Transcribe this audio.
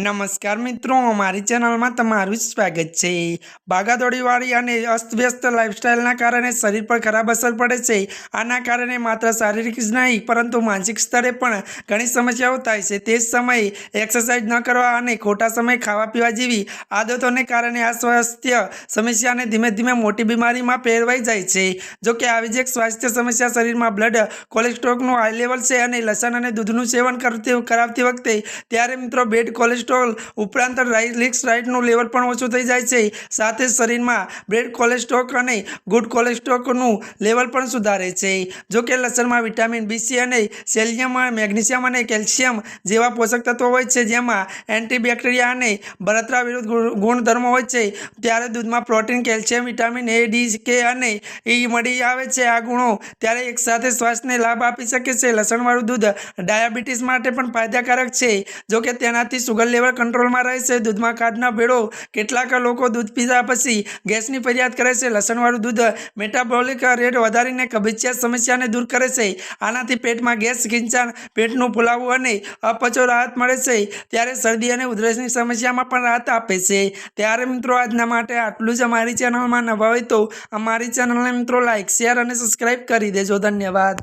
નમસ્કાર મિત્રો, અમારી ચેનલમાં તમારું સ્વાગત છે. ભાગાદોડીવાળી અને અસ્તવ્યસ્ત લાઇફસ્ટાઇલના કારણે શરીર પર ખરાબ અસર પડે છે. આના કારણે માત્ર શારીરિક જ નહીં, પરંતુ માનસિક સ્તરે પણ ઘણી સમસ્યાઓ થાય છે. તે જ સમયે એક્સરસાઇઝ ન કરવા અને ખોટા સમયે ખાવા પીવા જેવી આદતોને કારણે આ સ્વાસ્થ્ય સમસ્યાને ધીમે ધીમે મોટી બીમારીમાં ફેરવાઈ જાય છે. જો કે આવી જ એક સ્વાસ્થ્ય સમસ્યા શરીરમાં બ્લડ, કોલેસ્ટ્રોલનું હાઈ લેવલ છે અને લસણ અને દૂધનું સેવન કરતી કરાવતી વખતે, ત્યારે મિત્રો બેડ, કોલેસ્ટ્રોલ ઉપરાંત રાઇલિક્સ રાઇટનું લેવલ પણ ઓછું થઈ જાય છે. સાથે શરીરમાં બ્રેડ કોલેસ્ટ્રોલ અને ગુડ કોલેસ્ટ્રોલનું લેવલ પણ સુધારે છે. જો કે લસણમાં વિટામિન બી, સી અને સેલિયમ મેગ્નેશિયમ અને કેલ્શિયમ જેવા પોષક તત્વો હોય છે, જેમાં એન્ટીબેક્ટેરિયા અને બળતરા વિરુદ્ધ ગુણ- ગુણધર્મો હોય છે. ત્યારે દૂધમાં protein, calcium, vitamin A, D K અને એ મળી આવે છે. આ ગુણો ત્યારે એકસાથે સ્વાસ્થ્યને લાભ આપી શકે છે. લસણવાળું દૂધ ડાયાબિટીસ માટે પણ ફાયદાકારક છે. જોકે તેનાથી સુગર લેવલ કંટ્રોલમાં રહેશે દૂધમાં કાઢના ભેળો, કેટલાક લોકો દૂધ પીધા પછી ગેસની ફરિયાદ કરે છે, લસણવાળું દૂધ મેટાબોલિક રેટ વધારીને કબજિયાત સમસ્યાને દૂર કરે છે. આનાથી પેટમાં ગેસ ખીંચાણ પેટનું ફૂલાવું અને અપચો રાહત મળે છે. ત્યારે શરદી અને ઉધરસની સમસ્યામાં પણ રાહત આપે છે. ત્યારે મિત્રો આજના માટે આટલું જ અમારી ચેનલમાં નવા હોય તો અમારી ચેનલને મિત્રો લાઇક શેર અને સબસ્ક્રાઈબ કરી દેજો. ધન્યવાદ.